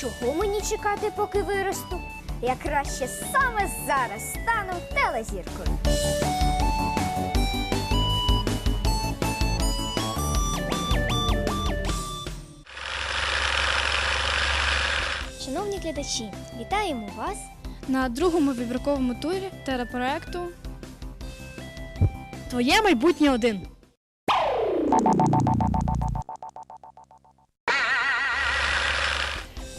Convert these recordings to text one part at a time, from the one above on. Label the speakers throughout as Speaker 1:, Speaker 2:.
Speaker 1: Чого мені чекати, поки виросту? Я краще саме зараз стану телезіркою. Шановні глядачі, вітаємо вас
Speaker 2: на другому вибірковому турі телепроекту Твоє майбутнє один.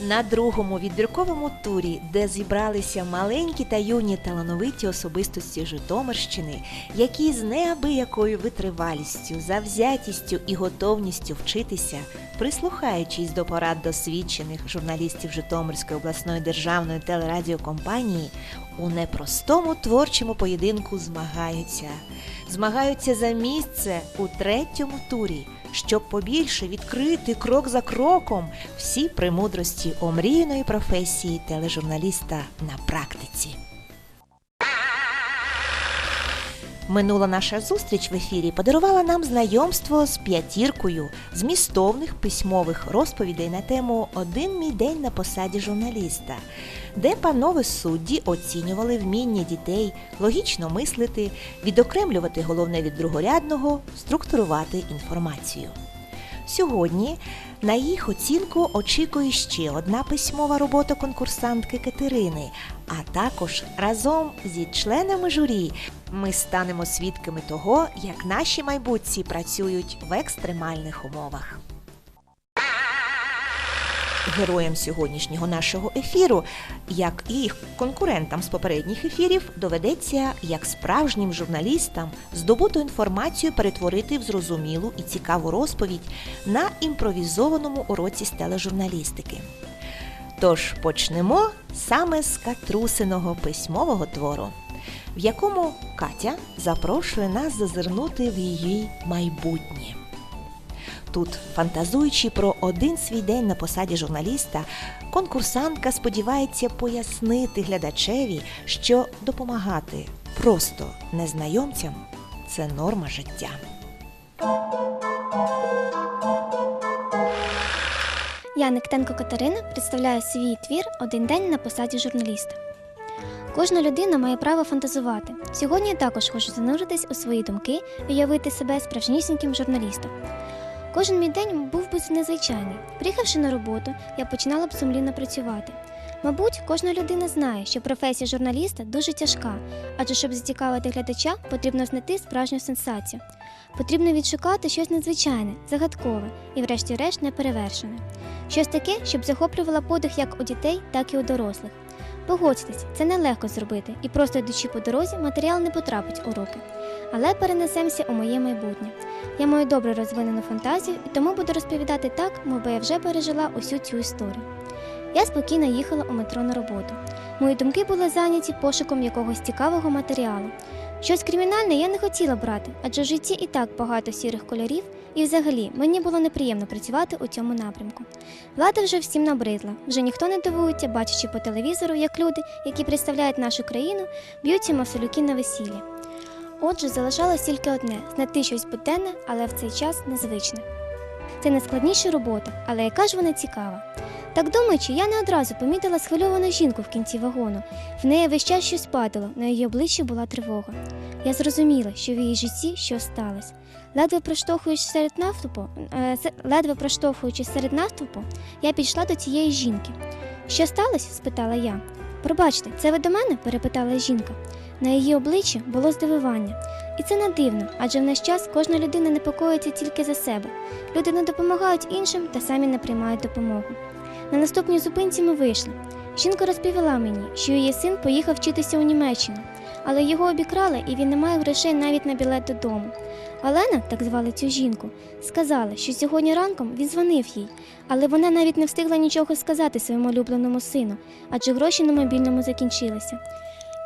Speaker 3: На другому відбірковому турі, де зібралися маленькі та юні талановиті особистості Житомирщини, які з неабиякою витривалістю, завзятістю і готовністю вчитися, прислухаючись до порад досвідчених журналістів Житомирської обласної державної телерадіокомпанії, у непростому творчому поєдинку змагаються. Змагаються за місце у третьому турі, щоб побільше відкрити крок за кроком всі премудрості омріяної професії тележурналіста на практиці. Минула наша зустріч в ефірі подарувала нам знайомство з п'ятіркою змістовних письмових розповідей на тему Один мій день на посаді журналіста, де панове судді оцінювали вміння дітей логічно мислити, відокремлювати головне від другорядного, структурувати інформацію. Сьогодні на їх оцінку очікує ще одна письмова робота конкурсантки Катерини, а також разом зі членами журі ми станемо свідками того, як наші майбутці працюють в екстремальних умовах. Героям сьогоднішнього нашого ефіру, як і їх конкурентам з попередніх ефірів, доведеться, як справжнім журналістам, здобуту інформацію перетворити в зрозумілу і цікаву розповідь на імпровізованому уроці з тележурналістики. Тож почнемо саме з Катрусиного письмового твору, в якому Катя запрошує нас зазирнути в її майбутнє. Тут, фантазуючи про один свій день на посаді журналіста, конкурсантка сподівається пояснити глядачеві, що допомагати просто незнайомцям це норма життя.
Speaker 4: Я Нектенко Катерина представляю свій твір Один день на посаді журналіста. Кожна людина має право фантазувати. Сьогодні я також хочу зануритись у свої думки і уявити себе справжнісіньким журналістом. Кожен мій день був би незвичайний. Приїхавши на роботу, я починала б сумлінно працювати. Мабуть, кожна людина знає, що професія журналіста дуже тяжка, адже щоб зацікавити глядача, потрібно знайти справжню сенсацію. Потрібно відшукати щось надзвичайне, загадкове і, врешті-решт, неперевершене. Щось таке, щоб захоплювало подих як у дітей, так і у дорослих. Погодьтесь, це нелегко зробити, і просто йдучи по дорозі, матеріал не потрапить у руки. Але перенесемося у моє майбутнє. Я маю добре розвинену фантазію і тому буду розповідати так, мовби я вже пережила усю цю історію. Я спокійно їхала у метро на роботу. Мої думки були зайняті пошуком якогось цікавого матеріалу. Щось кримінальне я не хотіла брати, адже в житті і так багато сірих кольорів, і взагалі мені було неприємно працювати у цьому напрямку. Влада вже всім набридла, вже ніхто не дивується, бачачи по телевізору, як люди, які представляють нашу країну, б'ються масолюки на весіллі. Отже, залишалось тільки одне знайти щось буденне, але в цей час незвичне. Це найскладніша робота, але яка ж вона цікава. Так думаючи, я не одразу помітила схвильовану жінку в кінці вагону. В неї весь час щось падало, на її обличчі була тривога. Я зрозуміла, що в її житті щось сталося. Ледве проштовхуючись серед наступу, е, ледве проштовхуючись серед наступу, я підійшла до цієї жінки. Що сталося? спитала я. Пробачте, це ви до мене? перепитала жінка. На її обличчі було здивування. І це не дивно, адже в наш час кожна людина непокоїться тільки за себе. Люди не допомагають іншим та самі не приймають допомогу. На наступній зупинці ми вийшли. Жінка розповіла мені, що її син поїхав вчитися у Німеччину, але його обікрали і він не має грошей навіть на білет додому. Олена, так звали цю жінку, сказала, що сьогодні ранком він дзвонив їй, але вона навіть не встигла нічого сказати своєму улюбленому сину, адже гроші на мобільному закінчилися.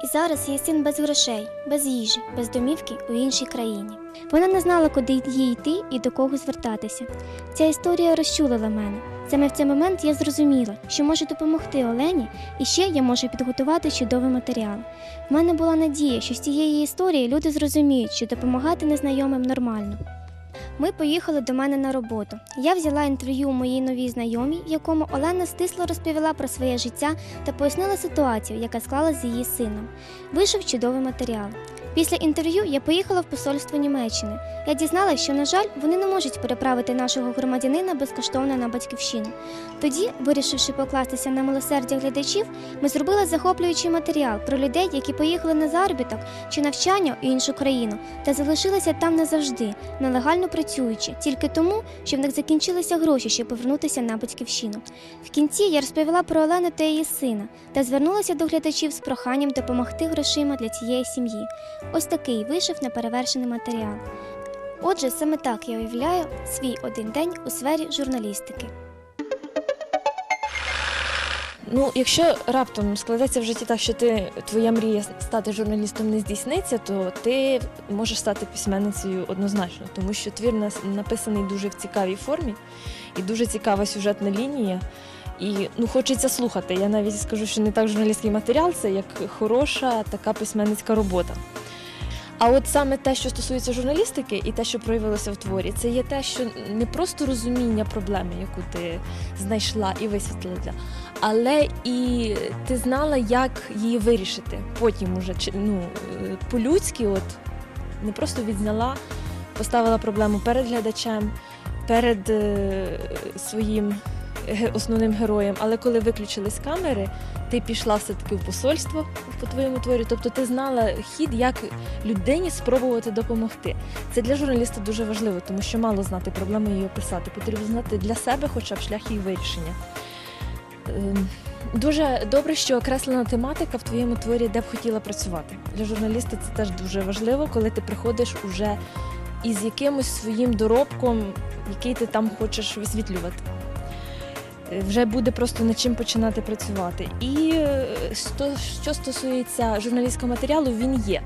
Speaker 4: І зараз її син без грошей, без їжі, без домівки у іншій країні. Вона не знала, куди їй йти і до кого звертатися. Ця історія розчулила мене. Саме в цей момент я зрозуміла, що можу допомогти Олені, і ще я можу підготувати чудовий матеріал. В мене була надія, що з цієї історії люди зрозуміють, що допомагати незнайомим нормально. Ми поїхали до мене на роботу. Я взяла інтерв'ю у моїй новій знайомій, в якому Олена стисло розповіла про своє життя та пояснила ситуацію, яка склалася з її сином. Вийшов чудовий матеріал. Після інтерв'ю я поїхала в посольство Німеччини. Я дізналась, що, на жаль, вони не можуть переправити нашого громадянина безкоштовно на батьківщину. Тоді, вирішивши покластися на милосердя глядачів, ми зробили захоплюючий матеріал про людей, які поїхали на заробіток чи навчання у іншу країну та залишилися там назавжди, нелегально працюючи, тільки тому, що в них закінчилися гроші, щоб повернутися на батьківщину. В кінці я розповіла про Олену та її сина та звернулася до глядачів з проханням допомогти грошима для цієї сім'ї. Ось такий вийшов неперевершений матеріал. Отже, саме так я уявляю свій один день у сфері журналістики.
Speaker 5: Ну, якщо раптом складеться в житті так, що ти твоя мрія стати журналістом не здійсниться, то ти можеш стати письменницею однозначно, тому що твір написаний дуже в цікавій формі і дуже цікава сюжетна лінія. І ну хочеться слухати. Я навіть скажу, що не так журналістський матеріал, це як хороша така письменницька робота. А от саме те, що стосується журналістики, і те, що проявилося в творі, це є те, що не просто розуміння проблеми, яку ти знайшла і висвітлила, але і ти знала, як її вирішити. Потім уже ну, е, по-людськи, от не просто відзняла, поставила проблему перед глядачем, перед е, своїм основним героєм. Але коли виключились камери, ти пішла все-таки в посольство по твоєму творі. Тобто ти знала хід, як людині спробувати допомогти. Це для журналіста дуже важливо, тому що мало знати проблему її описати. Потрібно знати для себе хоча б шлях її вирішення. Ем, Дуже добре, що окреслена тематика в твоєму творі, де б хотіла працювати. Для журналіста це теж дуже важливо, коли ти приходиш уже із якимось своїм доробком, який ти там хочеш висвітлювати. Вже буде просто над чим починати працювати. І е, що стосується журналістського матеріалу, він є.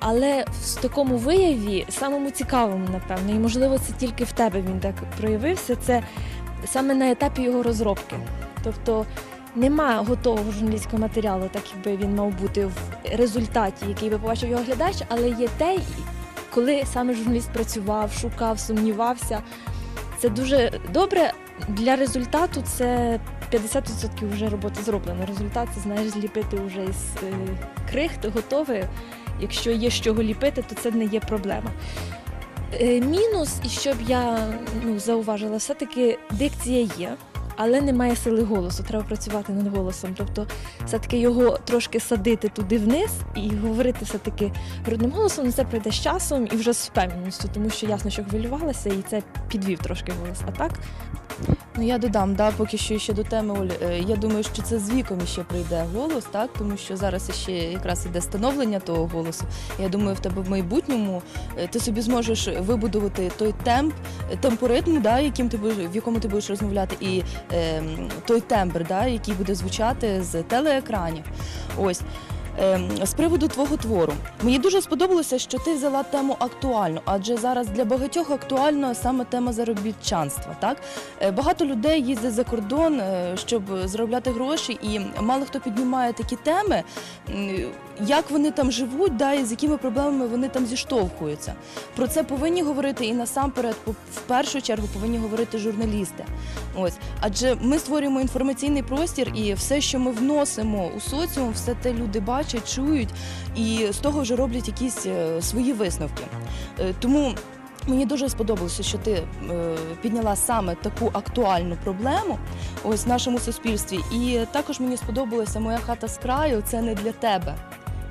Speaker 5: Але в такому вияві, самому цікавому, напевно, і можливо, це тільки в тебе він так проявився, це саме на етапі його розробки. Тобто нема готового журналістського матеріалу, так якби він мав бути в результаті, який би побачив його глядач, але є те, коли саме журналіст працював, шукав, сумнівався. Це дуже добре. Для результату це 50% вже роботи зроблено. Результат це знаєш зліпити вже із е, крихт, готове. Якщо є з чого ліпити, то це не є проблема. Е, мінус, і щоб я ну, зауважила, все-таки дикція є, але немає сили голосу. Треба працювати над голосом. Тобто, все-таки його трошки садити туди вниз і говорити все-таки грудним голосом, ну, це прийде з часом і вже з впевненістю, тому що ясно, що хвилювалася, і це підвів трошки голос. А так,
Speaker 6: Ну я додам, да, поки що ще до теми Оль. е, Я думаю, що це з віком ще прийде голос, так тому що зараз ще якраз іде становлення того голосу. Я думаю, в тебе в майбутньому е, ти собі зможеш вибудувати той темп, темпоритм, да, яким ти будеш, в якому ти будеш розмовляти, і е, той тембр, да, який буде звучати з телеекранів. Ось. Ем, З приводу твого твору мені дуже сподобалося, що ти взяла тему актуальну, адже зараз для багатьох актуальна саме тема заробітчанства. Так Е, багато людей їздять за кордон, е, щоб заробляти гроші, і мало хто піднімає такі теми, як вони там живуть, да, і з якими проблемами вони там зіштовхуються. Про це повинні говорити і насамперед, в першу чергу, повинні говорити журналісти. Ось, адже ми створюємо інформаційний простір, і все, що ми вносимо у соціум, все те люди бачать, чують, і з того вже роблять якісь е, свої висновки. Е, Тому мені дуже сподобалося, що ти е, підняла саме таку актуальну проблему ось в нашому суспільстві. І також мені сподобалася моя хата з краю. Це не для тебе.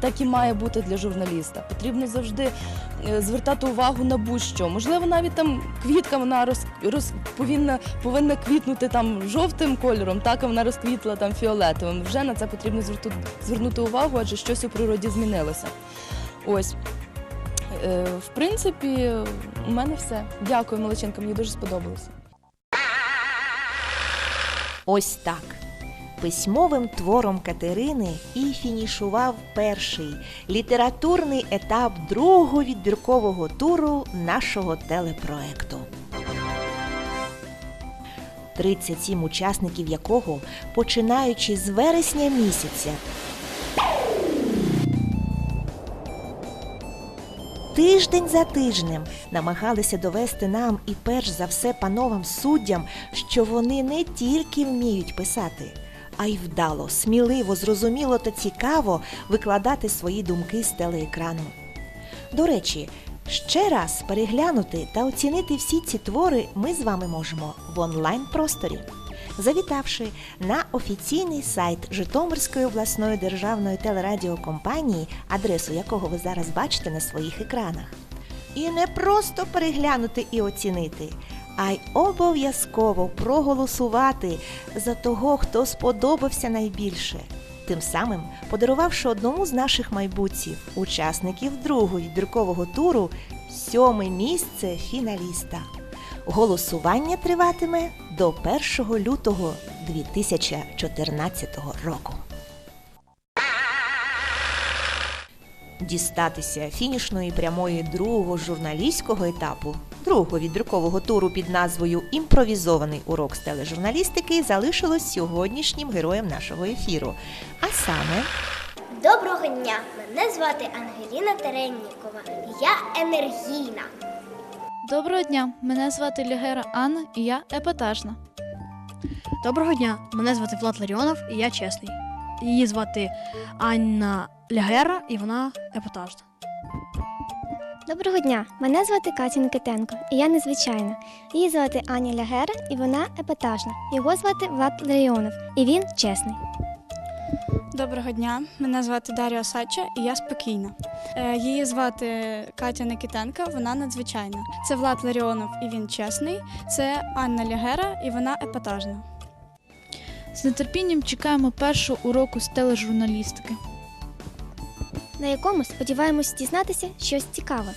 Speaker 6: Так і має бути для журналіста. Потрібно завжди е, звертати увагу на будь-що. Можливо, навіть там квітка вона роз, роз, повинна, повинна квітнути там жовтим кольором, так а вона розквітла там фіолетовим. Вже на це потрібно звернути, звернути увагу, адже щось у природі змінилося. Ось. Е, В принципі, у мене все. Дякую, Молодченко, мені дуже сподобалося.
Speaker 3: Ось так. Письмовим твором Катерини і фінішував перший літературний етап другого відбіркового туру нашого телепроекту. 37 учасників якого, починаючи з вересня місяця, тиждень за тижнем намагалися довести нам і перш за все пановам суддям, що вони не тільки вміють писати, а й вдало, сміливо, зрозуміло та цікаво викладати свої думки з телеекрану. До речі, ще раз переглянути та оцінити всі ці твори ми з вами можемо в онлайн-просторі, завітавши на офіційний сайт Житомирської обласної державної телерадіокомпанії, адресу якого ви зараз бачите на своїх екранах. І не просто переглянути і оцінити, а й обов'язково проголосувати за того, хто сподобався найбільше. Тим самим подарувавши одному з наших майбутців, учасників другого відбіркового туру, сьоме місце фіналіста. Голосування триватиме до 1 лютого 2014 року. Дістатися фінішної прямої другого журналістського етапу, другого відбіркового туру під назвою Імпровізований урок з тележурналістики залишилось сьогоднішнім героєм нашого ефіру. А саме
Speaker 7: Доброго дня! Мене звати Ангеліна Тереннікова. Я енергійна.
Speaker 2: Доброго дня! Мене звати Лягера Анна і я епатажна.
Speaker 8: Доброго дня, мене звати Влад Ларіонов і я чесний. Її звати Анна Лягера і вона епатажна.
Speaker 4: Доброго дня! Мене звати Катя Никитенко, і я незвичайна. Її звати Аня Лягера, і вона епатажна. Його звати Влад Ларіонов, і він чесний.
Speaker 2: Доброго дня! Мене звати Дар'я Осадча і я спокійна. Е, Її звати Катя Никитенка, вона надзвичайна. Це Влад Ларіонов і він чесний. Це Анна Лягера і вона епатажна. З нетерпінням чекаємо першого уроку з тележурналістики.
Speaker 4: На якому сподіваємось дізнатися щось цікаве.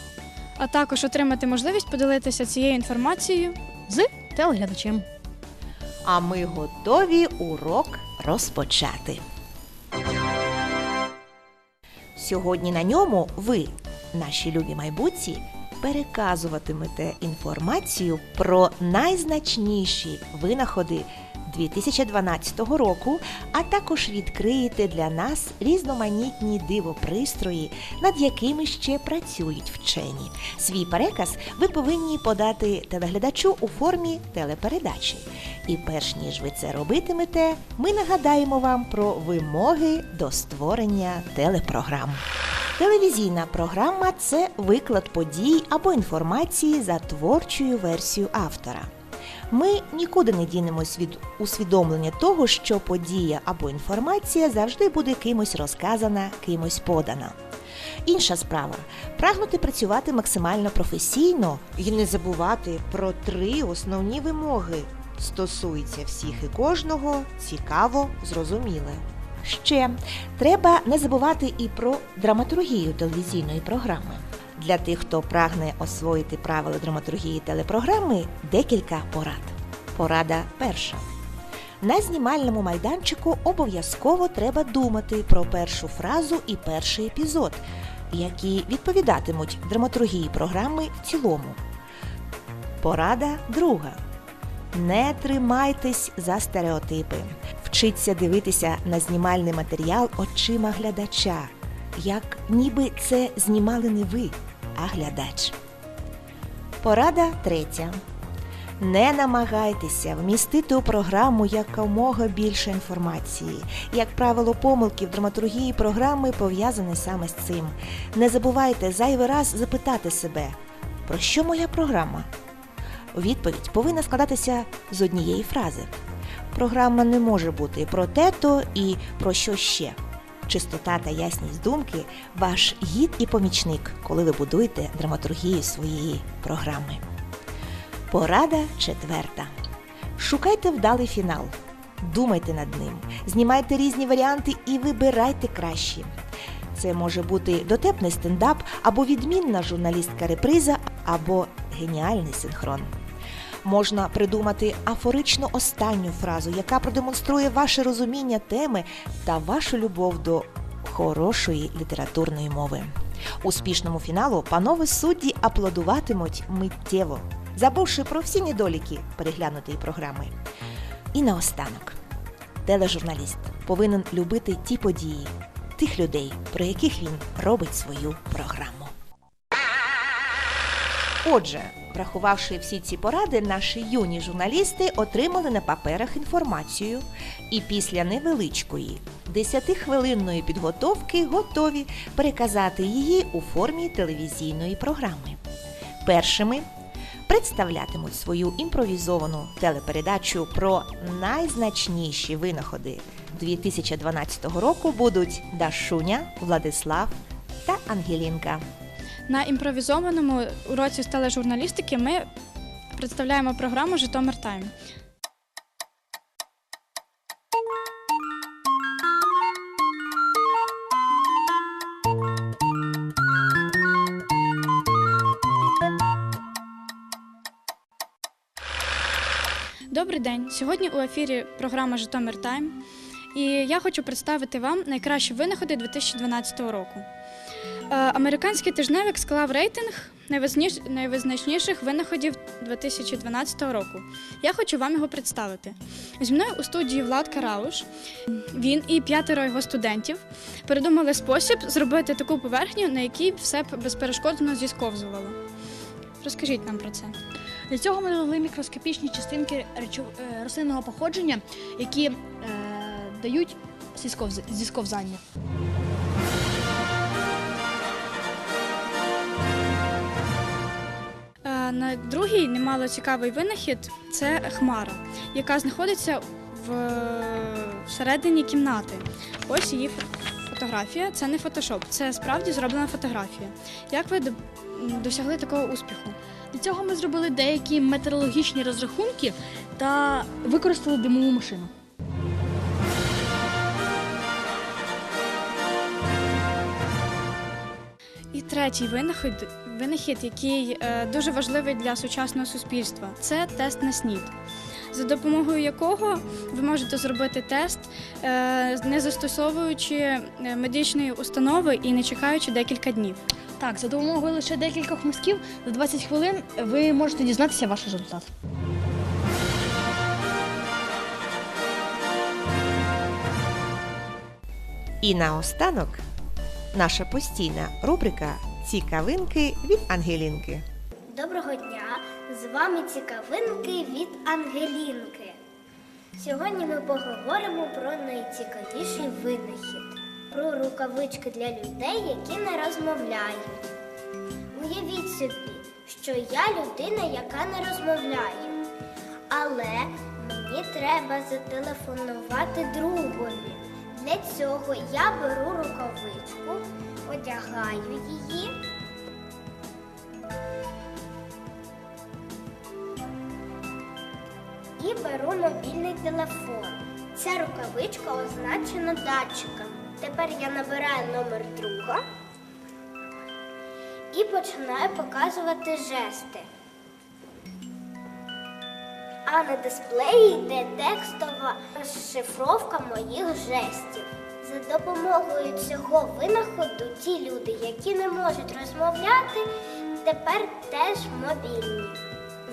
Speaker 2: а також отримати можливість поділитися цією інформацією.
Speaker 8: З телеглядачем.
Speaker 3: А ми готові урок розпочати. Сьогодні на ньому ви, наші любі майбутці, переказуватимете інформацію про найзначніші винаходи 2012 року, а також відкриєте для нас різноманітні дивопристрої, над якими ще працюють вчені. Свій переказ ви повинні подати телеглядачу у формі телепередачі. І перш ніж ви це робитимете, ми нагадаємо вам про вимоги до створення телепрограм. Телевізійна програма це виклад подій або інформації за творчою версією автора. Ми нікуди не дінемось від усвідомлення того, що подія або інформація завжди буде кимось розказана, кимось подана. Інша справа прагнути працювати максимально професійно і не забувати про три основні вимоги. Стосується всіх і кожного, цікаво, зрозуміле. Ще треба не забувати і про драматургію телевізійної програми. Для тих, хто прагне освоїти правила драматургії телепрограми, декілька порад. Порада перша. На знімальному майданчику обов'язково треба думати про першу фразу і перший епізод, які відповідатимуть драматургії програми в цілому. Порада друга. Не тримайтесь за стереотипи. Вчіться дивитися на знімальний матеріал очима глядача, як ніби це знімали не ви, а глядач. Порада третя. Не намагайтеся вмістити у програму якомога більше інформації. Як правило, помилки в драматургії програми пов'язані саме з цим. Не забувайте зайвий раз запитати себе, про що моя програма? Відповідь повинна складатися з однієї фрази. Програма не може бути про те-то і про що ще. Чистота та ясність думки ваш гід і помічник, коли ви будуєте драматургію своєї програми. Порада четверта. Шукайте вдалий фінал. Думайте над ним, знімайте різні варіанти і вибирайте кращі. Це може бути дотепний стендап, або відмінна журналістська реприза, або геніальний синхрон. Можна придумати афорично останню фразу, яка продемонструє ваше розуміння теми та вашу любов до хорошої літературної мови. Успішному фіналу панове судді аплодуватимуть миттєво, забувши про всі недоліки переглянутої програми. І наостанок, тележурналіст повинен любити ті події, тих людей, про яких він робить свою програму. Отже, врахувавши всі ці поради, наші юні журналісти отримали на паперах інформацію і після невеличкої 10-хвилинної підготовки готові переказати її у формі телевізійної програми. Першими представлятимуть свою імпровізовану телепередачу про найзначніші винаходи 2012 року будуть Дашуня, Владислав та Ангелінка.
Speaker 2: На імпровізованому уроці з тележурналістики ми представляємо програму Житомир Тайм. Добрий день. Сьогодні у ефірі програма Житомир Тайм. І я хочу представити вам найкращі винаходи 2012 року. Е, Американський тижневик склав рейтинг найвизначніших винаходів 2012 року. Я хочу вам його представити. Зі мною у студії Влад Карауш. Він і п'ятеро його студентів придумали спосіб зробити таку поверхню, на якій все безперешкодно зісковзувало. Розкажіть нам про це.
Speaker 8: Для цього ми додали мікроскопічні частинки е, рослинного походження, які е, дають зісковз... зісковзання.
Speaker 2: На другий немало цікавий винахід це хмара, яка знаходиться в всередині кімнати. Ось її фотографія. Це не фотошоп, це справді зроблена фотографія. Як ви досягли такого успіху?
Speaker 8: Для цього ми зробили деякі метеорологічні розрахунки та використали димову машину.
Speaker 2: Третій винахід, винахід який е, дуже важливий для сучасного суспільства, це тест на СНІД, за допомогою якого ви можете зробити тест, е, не застосовуючи е, медичної установи і не чекаючи декілька днів.
Speaker 8: Так, за допомогою лише декількох мазків за 20 хвилин ви можете дізнатися ваш результат.
Speaker 3: І наостанок наша постійна рубрика Цікавинки від Ангелінки.
Speaker 7: Доброго дня! З вами цікавинки від Ангелінки. Сьогодні ми поговоримо про найцікавіший винахід про рукавички для людей, які не розмовляють. Уявіть собі, що я людина, яка не розмовляє. Але мені треба зателефонувати другові. Для цього я беру рукавичку, одягаю її. і беру мобільний телефон. Ця рукавичка означена датчиком. Тепер я набираю номер друга і починаю показувати жести. А на дисплеї йде текстова розшифровка моїх жестів. За допомогою цього винаходу ті люди, які не можуть розмовляти, тепер теж мобільні.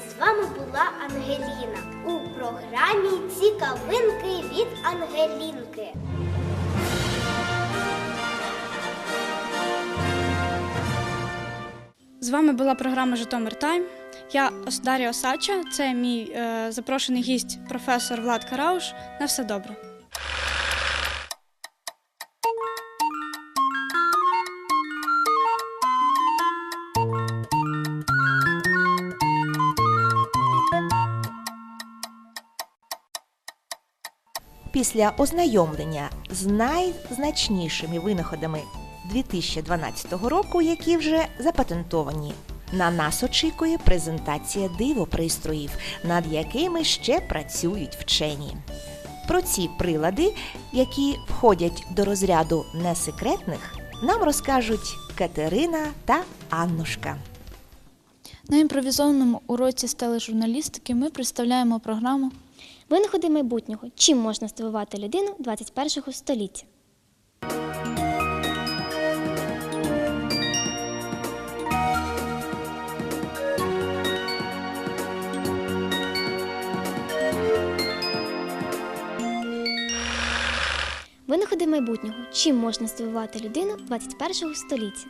Speaker 7: З вами була Ангеліна у програмі Цікавинки від Ангелінки.
Speaker 2: З вами була програма Житомир Тайм. Я Дар'я Осача, це мій е, запрошений гість професор Влад Карауш. На все добре.
Speaker 3: після ознайомлення з найзначнішими винаходами 2012 року, які вже запатентовані. На нас очікує презентація дивопристроїв, над якими ще працюють вчені. Про ці прилади, які входять до розряду несекретних, нам розкажуть Катерина та Аннушка.
Speaker 9: На імпровізованому уроці з тележурналістики ми представляємо програму
Speaker 4: Винаходи майбутнього. Чим можна здивувати людину 21 століття? Винаходи майбутнього. Чим можна здивувати людину 21 століття?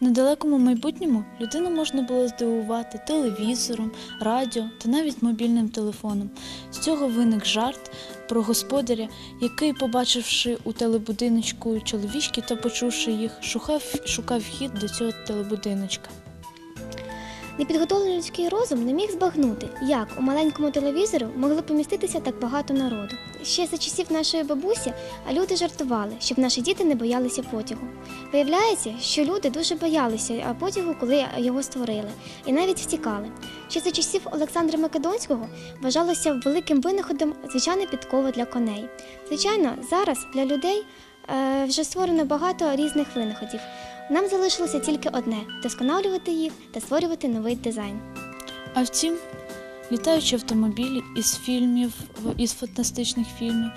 Speaker 9: В недалекому майбутньому людину можна було здивувати телевізором, радіо та навіть мобільним телефоном. З цього виник жарт про господаря, який, побачивши у телебудиночку чоловічки та почувши їх, шукав, шукав вхід до цього телебудиночка.
Speaker 4: Непідготовлений людський розум не міг збагнути, як у маленькому телевізору могли поміститися так багато народу. Ще за часів нашої бабусі люди жартували, щоб наші діти не боялися потягу. Виявляється, що люди дуже боялися потягу, коли його створили, і навіть втікали. Ще за часів Олександра Македонського вважалося великим винаходом звичайна підкова для коней. Звичайно, зараз для людей е, вже створено багато різних винаходів. Нам залишилося тільки одне вдосконалювати їх та створювати новий дизайн.
Speaker 9: А втім, літаючі автомобілі із фільмів, із фантастичних фільмів,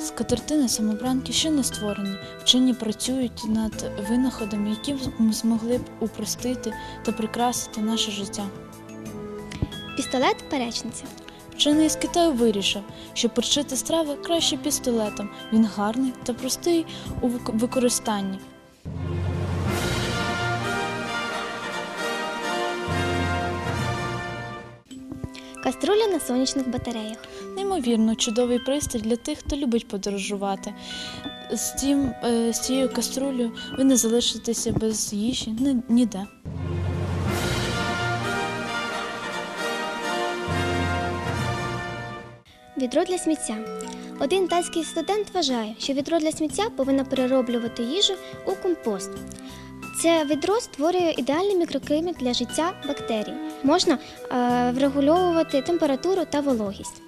Speaker 9: з картини самобранки ще не створені. Вчені працюють над винаходами, які б змогли б упростити та прикрасити наше життя.
Speaker 4: Пістолет перечниця.
Speaker 9: Вчений з Китаю вирішив, що перчити страви краще пістолетом. Він гарний та простий у використанні.
Speaker 4: Каструля на сонячних батареях.
Speaker 9: Неймовірно, чудовий пристрій для тих, хто любить подорожувати. З, тим, е, з цією каструлею ви не залишитеся без їжі ніде.
Speaker 4: Відро для сміття. Один тайський студент вважає, що відро для сміття повинно перероблювати їжу у компост. Це відро створює ідеальний мікроклімат для життя бактерій. Можна е, врегульовувати температуру та вологість.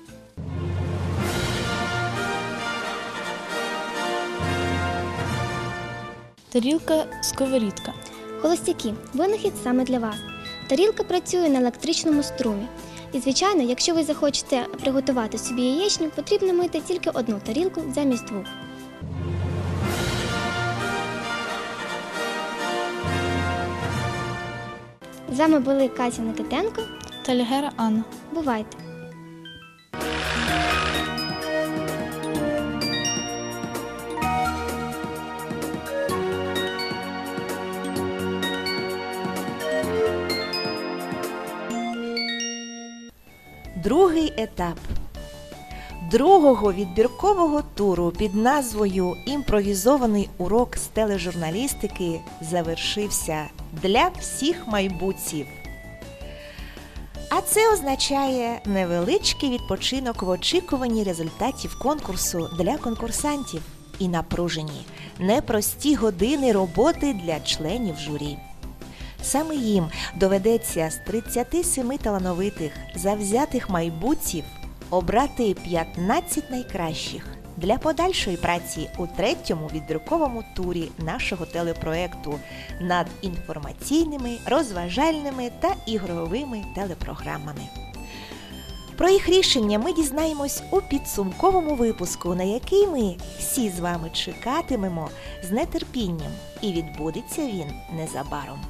Speaker 9: Тарілка сковорідка.
Speaker 4: Холостяки винахід саме для вас. Тарілка працює на електричному струмі. І, звичайно, якщо ви захочете приготувати собі яєчню, потрібно мити тільки одну тарілку замість двох. З вами були Катя Никитенко.
Speaker 9: та Лягера Анна.
Speaker 4: Бувайте!
Speaker 3: Другий етап другого відбіркового туру під назвою Імпровізований урок з тележурналістики завершився для всіх майбутців. А це означає невеличкий відпочинок в очікуванні результатів конкурсу для конкурсантів і напружені непрості години роботи для членів журі. Саме їм доведеться з 37 талановитих завзятих майбутців обрати 15 найкращих для подальшої праці у третьому відбірковому турі нашого телепроекту над інформаційними, розважальними та ігровими телепрограмами. Про їх рішення ми дізнаємось у підсумковому випуску, на який ми всі з вами чекатимемо з нетерпінням, і відбудеться він незабаром.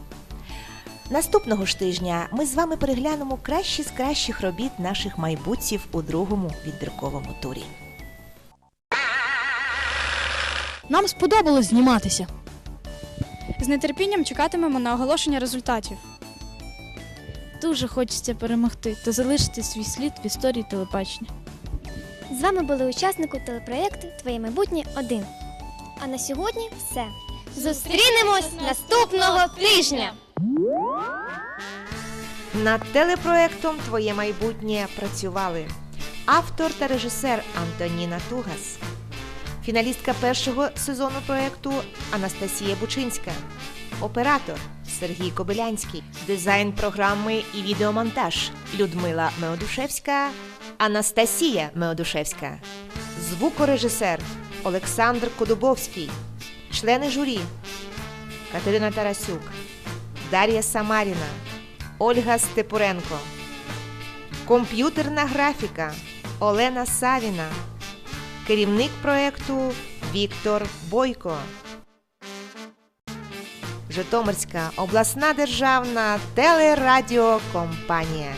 Speaker 3: Наступного ж тижня ми з вами переглянемо кращі з кращих робіт наших майбутців у другому відбірковому турі.
Speaker 8: Нам сподобалось зніматися.
Speaker 2: З нетерпінням чекатимемо на оголошення результатів.
Speaker 9: Дуже хочеться перемогти та залишити свій слід в історії телебачення.
Speaker 4: З вами були учасники телепроєкту Твоє майбутнє 1. А на сьогодні все. Зустрінемось наступного тижня!
Speaker 3: Над телепроектом Твоє майбутнє працювали автор та режисер Антоніна Тугас, фіналістка першого сезону проекту Анастасія Бучинська, оператор Сергій Кобилянський, дизайн програми і відеомонтаж Людмила Меодушевська, Анастасія Меодушевська, звукорежисер Олександр Кодубовський, члени журі Катерина Тарасюк, Дар'я Самаріна, Ольга Степуренко, комп'ютерна графіка Олена Савіна, керівник проекту Віктор Бойко. Житомирська обласна державна телерадіокомпанія.